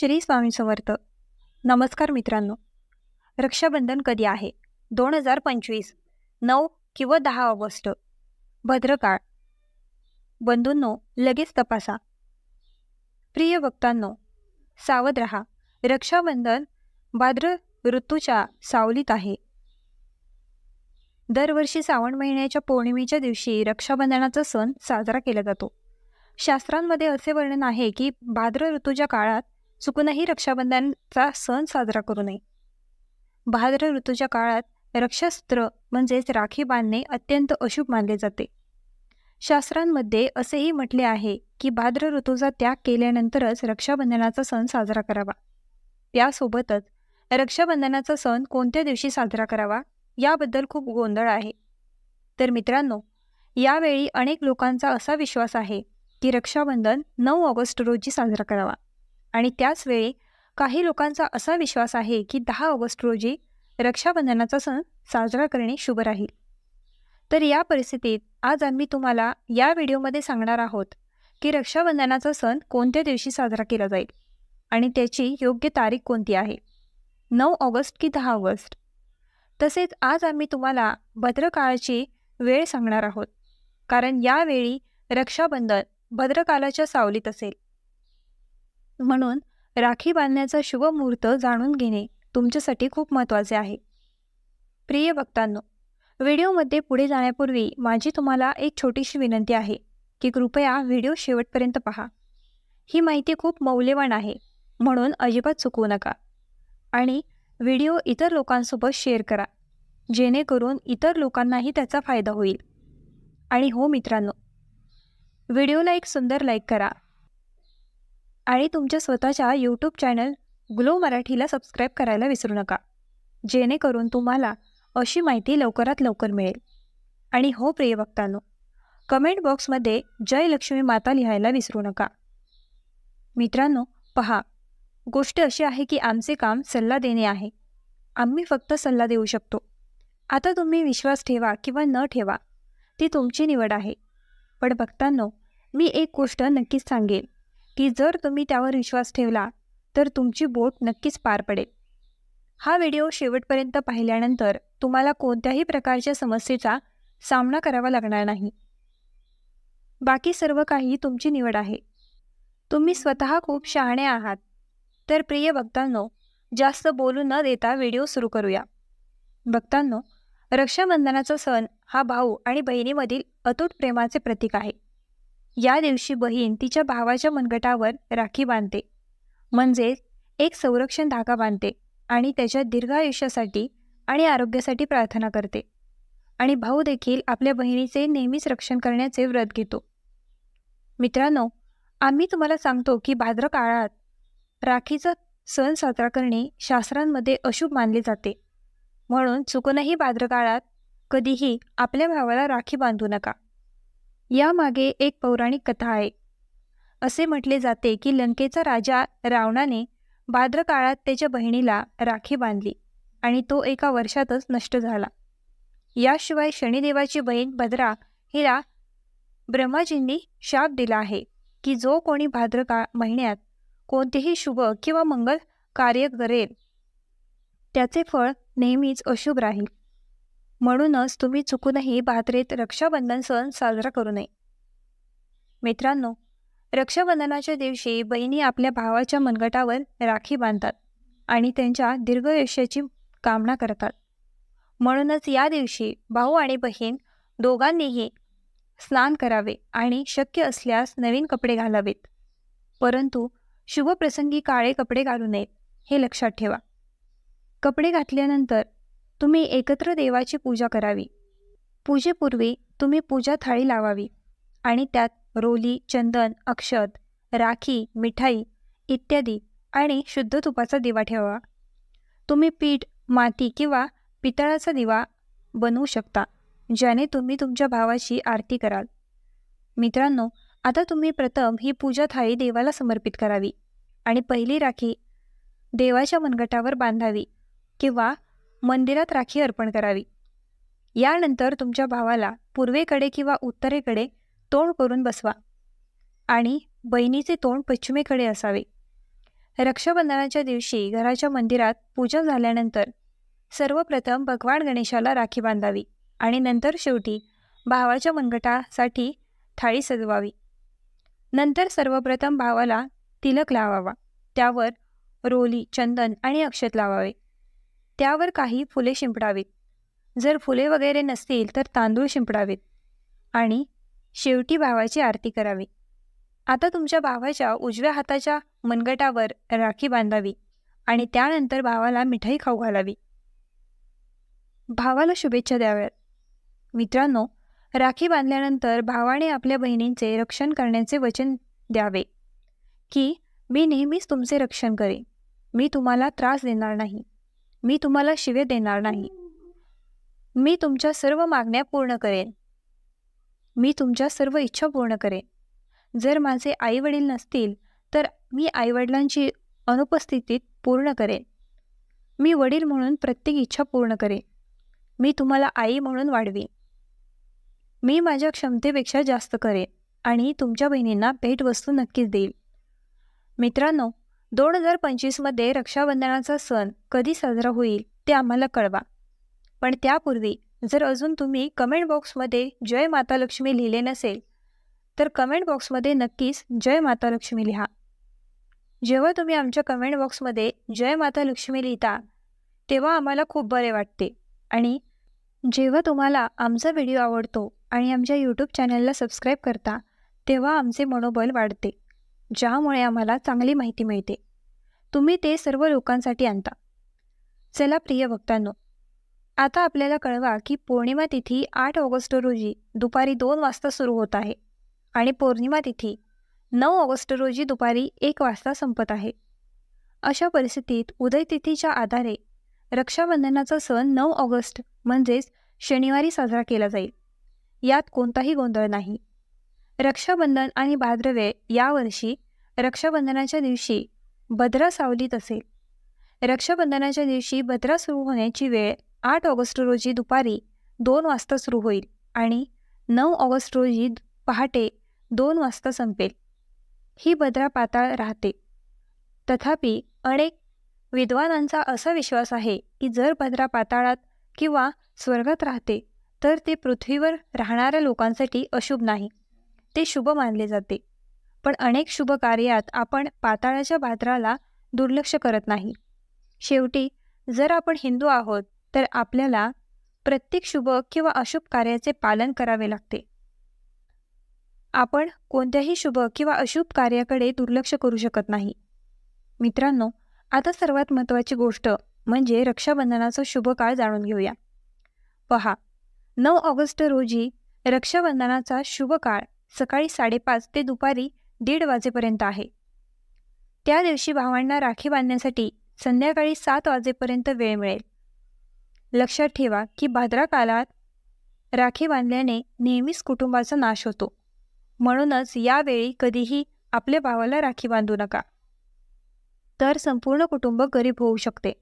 श्री स्वामी समर्थ. नमस्कार मित्रांनो. रक्षाबंधन कधी आहे? दोन हजार पंचवीस नऊ किंवा दहा ऑगस्ट. भद्रकाळ. बंधूंनो लगेच तपासा. प्रिय भक्तांनो सावध रहा. रक्षाबंधन भाद्र ऋतूच्या सावलीत आहे. दरवर्षी श्रावण महिन्याच्या पौर्णिमेच्या दिवशी रक्षाबंधनाचा सण साजरा केला जातो. शास्त्रांमध्ये असे वर्णन आहे की भाद्र ऋतूच्या काळात चुकूनही रक्षाबंधनचा सण साजरा करू नये. भाद्र ऋतूच्या काळात रक्षासूत्र म्हणजेच राखी बांधणे अत्यंत अशुभ मानले जाते. शास्त्रांमध्ये असेही म्हटले आहे की भाद्र ऋतूचा त्याग केल्यानंतरच रक्षाबंधनाचा सण साजरा करावा. त्यासोबतच रक्षाबंधनाचा सण कोणत्या दिवशी साजरा करावा याबद्दल खूप गोंधळ आहे. तर मित्रांनो यावेळी अनेक लोकांचा असा विश्वास आहे की रक्षाबंधन नऊ ऑगस्ट रोजी साजरा करावा. आणि त्याच वेळी काही लोकांचा असा विश्वास आहे की दहा ऑगस्ट रोजी रक्षाबंधनाचा सण साजरा करणे शुभ राहील. तर या परिस्थितीत आज आम्ही तुम्हाला या व्हिडिओमध्ये सांगणार आहोत की रक्षाबंधनाचा सण कोणत्या दिवशी साजरा केला जाईल आणि त्याची योग्य तारीख कोणती आहे? नऊ ऑगस्ट की दहा ऑगस्ट? तसेच आज आम्ही तुम्हाला भद्रकाळाची वेळ सांगणार आहोत. कारण यावेळी रक्षाबंधन भद्रकालाच्या सावलीत असेल. म्हणून राखी बांधण्याचा शुभ मुहूर्त जाणून घेणे तुमच्यासाठी खूप महत्त्वाचे आहे. प्रिय भक्तांनो व्हिडिओमध्ये पुढे जाण्यापूर्वी माझी तुम्हाला एक छोटीशी विनंती आहे की कृपया व्हिडिओ शेवटपर्यंत पहा. ही माहिती खूप मौल्यवान आहे म्हणून अजिबात चुकवू नका. आणि व्हिडिओ इतर लोकांसोबत शेअर करा जेणेकरून इतर लोकांनाही त्याचा फायदा होईल. आणि हो मित्रांनो व्हिडिओला एक सुंदर लाईक करा आणि तुमच्या स्वतःच्या यूट्यूब चॅनल ग्लो मराठीला सबस्क्राईब करायला विसरू नका. जेणेकरून तुम्हाला अशी माहिती लवकरात लवकर मिळेल. आणि हो प्रिय भक्तांनो कमेंट बॉक्समध्ये जय लक्ष्मी माता लिहायला विसरू नका. मित्रांनो पहा गोष्ट अशी आहे की आमचे काम सल्ला देणे आहे. आम्ही फक्त सल्ला देऊ शकतो. आता तुम्ही विश्वास ठेवा किंवा न ठेवा ती तुमची निवड आहे. पण भक्तांनो मी एक गोष्ट नक्कीच सांगेन. की जर तुम्ही त्यावर विश्वास ठेवला तर तुमची बोट नक्कीच पार पडेल. हा व्हिडिओ शेवटपर्यंत पाहिल्यानंतर तुम्हाला कोणत्याही प्रकारच्या समस्येचा सामना करावा लागणार नाही. बाकी सर्व काही तुमची निवड आहे. तुम्ही स्वतः खूप शहाणे आहात. तर प्रिय भक्तांनो जास्त बोलू न देता व्हिडिओ सुरू करूया. भक्तांनो रक्षाबंधनाचा सण हा भाऊ आणि बहिणीमधील अतूट प्रेमाचे प्रतीक आहे. या दिवशी बहीण तिच्या भावाच्या मनगटावर राखी बांधते. म्हणजेच एक संरक्षण धागा बांधते आणि त्याच्या दीर्घायुष्यासाठी आणि आरोग्यासाठी प्रार्थना करते. आणि भाऊ देखील आपल्या बहिणीचे नेहमीच रक्षण करण्याचे व्रत घेतो. मित्रांनो आम्ही तुम्हाला सांगतो की भाद्र काळात राखीचा सण साजरा करणे शास्त्रांमध्ये अशुभ मानले जाते. म्हणून चुकूनही भाद्र काळात कधीही आपल्या भावाला राखी बांधू नका. यामागे एक पौराणिक कथा आहे. असे म्हटले जाते की लंकेचा राजा रावणाने भाद्र काळात त्याच्या बहिणीला राखी बांधली आणि तो एका वर्षातच नष्ट झाला. याशिवाय शनिदेवाची बहीण भद्रा हिला ब्रह्माजींनी शाप दिला आहे की जो कोणी भाद्र काळ महिन्यात कोणतेही शुभ किंवा मंगल कार्य करेल त्याचे फळ नेहमीच अशुभ राहील. म्हणूनच तुम्ही चुकूनही भाद्रेत रक्षाबंधन सण साजरा करू नये. मित्रांनो रक्षाबंधनाच्या दिवशी बहिणी आपल्या भावाच्या मनगटावर राखी बांधतात आणि त्यांच्या दीर्घयुष्याची कामना करतात. म्हणूनच या दिवशी भाऊ आणि बहीण दोघांनीही स्नान करावे आणि शक्य असल्यास नवीन कपडे घालावेत. परंतु शुभप्रसंगी काळे कपडे घालू नयेत हे लक्षात ठेवा. कपडे घातल्यानंतर तुम्ही एकत्र देवाची पूजा करावी. पूजेपूर्वी तुम्ही पूजा थाळी लावावी आणि त्यात रोली चंदन अक्षत राखी मिठाई इत्यादी आणि शुद्ध तुपाचा दिवा ठेवा. तुम्ही पीठ माती किंवा पितळाचा दिवा बनवू शकता ज्याने तुम्ही तुमच्या भावाची आरती कराल. मित्रांनो आता तुम्ही प्रथम ही पूजा थाळी देवाला समर्पित करावी आणि पहिली राखी देवाच्या मनगटावर बांधावी किंवा मंदिरात राखी अर्पण करावी. यानंतर तुमच्या भावाला पूर्वेकडे किंवा उत्तरेकडे तोंड करून बसवा आणि बहिणीचे तोंड पश्चिमेकडे असावे. रक्षाबंधनाच्या दिवशी घराच्या मंदिरात पूजा झाल्यानंतर सर्वप्रथम भगवान गणेशाला राखी बांधावी आणि नंतर शेवटी भावाच्या मनगटासाठी थाळी सजवावी. नंतर सर्वप्रथम भावाला तिलक लावावा. त्यावर रोली चंदन आणि अक्षत लावावे. त्यावर काही फुले शिंपडावीत. जर फुले वगैरे नसतील तर तांदूळ शिंपडावेत. आणि शेवटी भावाची आरती करावी. आता तुमच्या भावाच्या उजव्या हाताच्या मनगटावर राखी बांधावी आणि त्यानंतर भावाला मिठाई खाऊ घालावी. भावाला शुभेच्छा द्याव्यात. मित्रांनो राखी बांधल्यानंतर भावाने आपल्या बहिणींचे रक्षण करण्याचे वचन द्यावे की मी नेहमीच तुमचे रक्षण करेन. मी तुम्हाला त्रास देणार नाही. मी तुम्हाला शिवे देणार नाही. मी तुमच्या सर्व मागण्या पूर्ण करेन. मी तुमच्या सर्व इच्छा पूर्ण करेन. जर माझे आई वडील नसतील तर मी आईवडिलांची अनुपस्थितीत पूर्ण करेन. मी वडील म्हणून प्रत्येक इच्छा पूर्ण करेन. मी तुम्हाला आई म्हणून वाढवीन. मी माझ्या क्षमतेपेक्षा जास्त करेन आणि तुमच्या बहिणींना भेटवस्तू नक्कीच देईल. मित्रांनो दोन हजार पंचवीसमध्ये रक्षाबंधनाचा सण कधी साजरा होईल ते आम्हाला कळवा. पण त्यापूर्वी जर अजून तुम्ही कमेंट बॉक्समध्ये जय माता लक्ष्मी लिहिले नसेल तर कमेंट बॉक्समध्ये नक्कीच जय माता लक्ष्मी लिहा. जेव्हा तुम्ही आमच्या कमेंट बॉक्समध्ये जय माता लक्ष्मी लिहिता तेव्हा आम्हाला खूप बरे वाटते. आणि जेव्हा तुम्हाला आमचा व्हिडिओ आवडतो आणि आमच्या यूट्यूब चॅनलला सबस्क्राईब करता तेव्हा आमचे मनोबल वाढते. ज्यामुळे आम्हाला चांगली माहिती मिळते. तुम्ही ते सर्व लोकांसाठी आणता. चला प्रिय भक्तांनो आता आपल्याला कळवा की पौर्णिमा तिथी आठ ऑगस्ट रोजी दुपारी दोन वाजता सुरू होत आहे आणि पौर्णिमा तिथी नऊ ऑगस्ट रोजी दुपारी एक वाजता संपत आहे. अशा परिस्थितीत उदयतिथीच्या आधारे रक्षाबंधनाचा सण नऊ ऑगस्ट म्हणजेच शनिवारी साजरा केला जाईल. यात कोणताही गोंधळ नाही. रक्षाबंधन आणि भाद्रवे यावर्षी रक्षाबंधनाच्या दिवशी भद्रा सावलीत असेल. रक्षाबंधनाच्या दिवशी भद्रा सुरू होण्याची वेळ आठ ऑगस्ट रोजी दुपारी दोन वाजता सुरू होईल आणि नऊ ऑगस्ट रोजी पहाटे दोन वाजता संपेल. ही भद्रा पाताळ राहते. तथापि अनेक विद्वानांचा असा विश्वास आहे की जर भद्रा पाताळात किंवा स्वर्गात राहते तर ते पृथ्वीवर राहणाऱ्या लोकांसाठी अशुभ नाही. ते शुभ मानले जाते. पण अनेक शुभ कार्यात आपण पाताळाच्या पात्राला दुर्लक्ष करत नाही. शेवटी जर आपण हिंदू आहोत तर आपल्याला प्रत्येक शुभ किंवा अशुभ कार्याचे पालन करावे लागते. आपण कोणत्याही शुभ किंवा अशुभ कार्याकडे दुर्लक्ष करू शकत नाही. मित्रांनो आता सर्वात महत्त्वाची गोष्ट म्हणजे रक्षाबंधनाचा शुभ काळ जाणून घेऊया. पहा नऊ ऑगस्ट रोजी रक्षाबंधनाचा शुभ काळ सकाळी साडेपाच ते दुपारी दीड वाजेपर्यंत आहे. त्या दिवशी भावांना राखी बांधण्यासाठी संध्याकाळी सात वाजेपर्यंत वेळ मिळेल. लक्षात ठेवा की भाद्रा काळात राखी बांधल्याने नेहमीच कुटुंबाचा नाश होतो. म्हणूनच यावेळी कधीही आपल्या भावाला राखी बांधू नका. तर संपूर्ण कुटुंब गरीब होऊ शकते.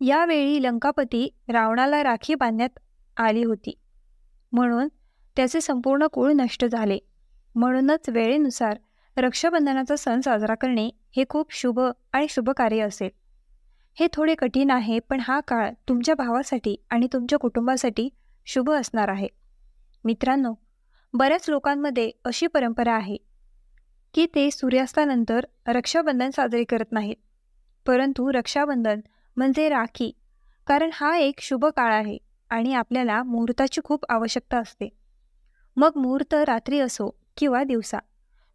यावेळी लंकापती रावणाला राखी बांधण्यात आली होती. म्हणून त्याचे संपूर्ण कुळ नष्ट झाले. म्हणूनच वेळेनुसार रक्षाबंधनाचा सण साजरा करणे हे खूप शुभ आणि शुभ कार्य असेल. हे थोडे कठीण आहे पण हा काळ तुमच्या भावासाठी आणि तुमच्या कुटुंबासाठी शुभ असणार आहे. मित्रांनो बऱ्याच लोकांमध्ये अशी परंपरा आहे की ते सूर्यास्तानंतर रक्षाबंधन साजरे करत नाहीत. परंतु रक्षाबंधन म्हणजे राखी कारण हा एक शुभ काळ आहे आणि आपल्याला मुहूर्ताची खूप आवश्यकता असते. मग मुहूर्त रात्री असो किंवा दिवसा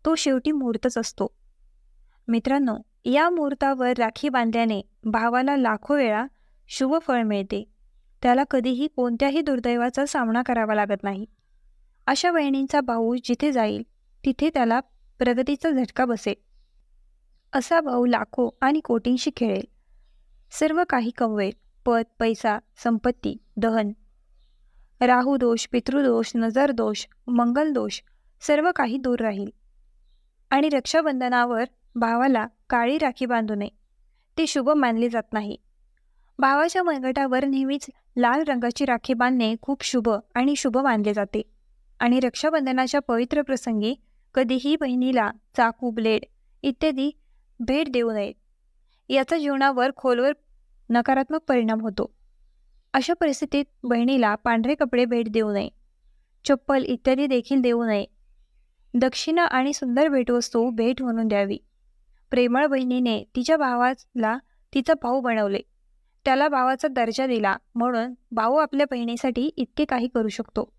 तो शेवटी मुहूर्तच असतो. मित्रांनो या मुहूर्तावर राखी बांधल्याने भावाला लाखो वेळा शुभ फळ मिळते. त्याला कधीही कोणत्याही दुर्दैवाचा सामना करावा लागत नाही. अशा वहिणींचा भाऊ जिथे जाईल तिथे त्याला प्रगतीचा झटका बसेल. असा भाऊ लाखो आणि कोटींशी खेळेल. सर्व काही कमवेल. पद पैसा संपत्ती दहन राहुदोष पितृदोष नजरदोष मंगलदोष सर्व काही दूर राहील. आणि रक्षाबंधनावर भावाला काळी राखी बांधू नये. ते शुभ मानले जात नाही. भावाच्या मनगटावर नेहमीच लाल रंगाची राखी बांधणे खूप शुभ आणि शुभ मानले जाते. आणि रक्षाबंधनाच्या पवित्र प्रसंगी कधीही बहिणीला चाकू ब्लेड इत्यादी भेट देऊ नये. याचा जीवनावर खोलवर नकारात्मक परिणाम होतो. अशा परिस्थितीत बहिणीला पांढरे कपडे भेट देऊ नये. चप्पल इत्यादी देखील देऊ नये. दक्षिणा आणि सुंदर भेटवस्तू भेट म्हणून द्यावी. प्रेमळ बहिणीने तिच्या भावाला तिचा भाऊ बनवले. त्याला भावाचा दर्जा दिला म्हणून भाऊ आपल्या बहिणीसाठी इतके काही करू शकतो.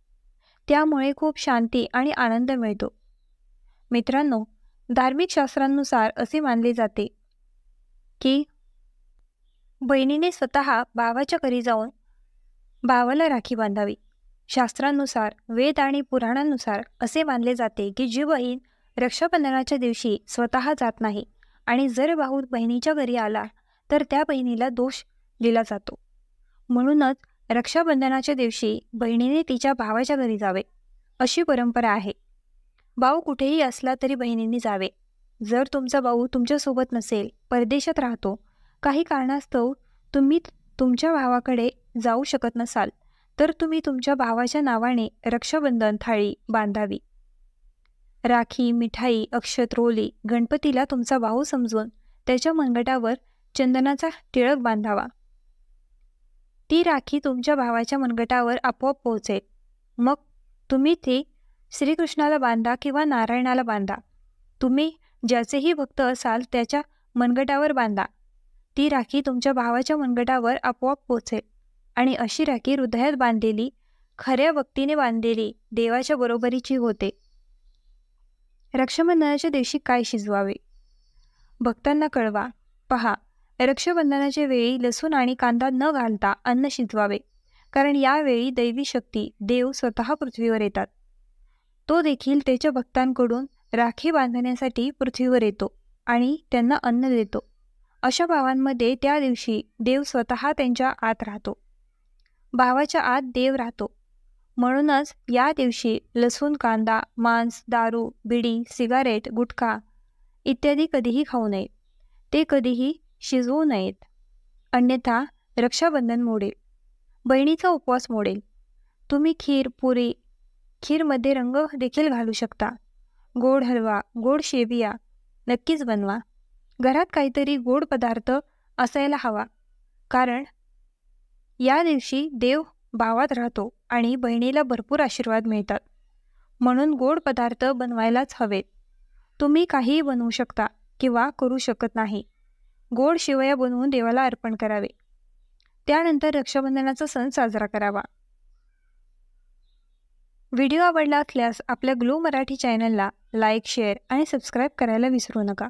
त्यामुळे खूप शांती आणि आनंद मिळतो. मित्रांनो धार्मिक शास्त्रांनुसार असे मानले जाते की बहिणीने स्वतः भावाच्या घरी जाऊन भावाला राखी बांधावी. शास्त्रांनुसार वेद आणि पुराणांनुसार असे मानले जाते की जी बहीण रक्षाबंधनाच्या दिवशी स्वतः जात नाही आणि जर भाऊ बहिणीच्या घरी आला तर त्या बहिणीला दोष दिला जातो. म्हणूनच रक्षाबंधनाच्या दिवशी बहिणीने तिच्या भावाच्या घरी जावे अशी परंपरा आहे. भाऊ कुठेही असला तरी बहिणींनी जावे. जर तुमचा भाऊ तुमच्यासोबत नसेल परदेशात राहतो काही कारणास्तव तुम्ही तुमच्या भावाकडे जाऊ शकत नसाल तर तुम्ही तुमच्या भावाच्या नावाने रक्षाबंधन थाळी बांधावी. राखी मिठाई अक्षत रोली गणपतीला तुमचा भाऊ समजून त्याच्या मनगटावर चंदनाचा टिळक बांधावा. ती राखी तुमच्या भावाच्या मनगटावर आपोआप पोहोचेल. मग तुम्ही ती श्रीकृष्णाला बांधा किंवा नारायणाला बांधा. तुम्ही ज्याचेही भक्त असाल त्याच्या मनगटावर बांधा. ती राखी तुमच्या भावाच्या मनगटावर आपोआप पोचेल आणि अशी राखी हृदयात बांधलेली खऱ्या भक्तीने बांधलेली देवाच्या बरोबरीची होते. रक्षाबंधनाच्या दिवशी काय शिजवावे? भक्तांना कळवा. पहा रक्षाबंधनाच्या वेळी लसूण आणि कांदा न घालता अन्न शिजवावे कारण यावेळी दैवी शक्ती देव स्वतः पृथ्वीवर येतात. तो देखील त्याच्या भक्तांकडून राखी बांधण्यासाठी पृथ्वीवर येतो आणि त्यांना अन्न देतो. अशा भावांमध्ये त्या दिवशी देव स्वतः त्यांच्या आत राहतो. भावाच्या आत देव राहतो. म्हणूनच या दिवशी लसूण कांदा मांस दारू बिडी सिगारेट गुटखा इत्यादी कधीही खाऊ नये. ते कधीही शिजवू नयेत. अन्यथा रक्षाबंधन मोडेल. बहिणीचा उपवास मोडेल. तुम्ही खीर पुरी खीरमध्ये रंग देखील घालू शकता. गोड हलवा गोड शेविया नक्कीच बनवा. घरात काहीतरी गोड पदार्थ असायला हवा. कारण या दिवशी देव भावात राहतो आणि बहिणीला भरपूर आशीर्वाद मिळतात. म्हणून गोड पदार्थ बनवायलाच हवेत. तुम्ही काहीही बनवू शकता किंवा करू शकत नाही. गोड शिवया बनवून देवाला अर्पण करावे. त्यानंतर रक्षाबंधनाचा सण साजरा करावा. व्हिडिओ आवडला असल्यास आपल्या ग्लो मराठी चॅनलला लाईक शेअर आणि सबस्क्राईब करायला विसरू नका.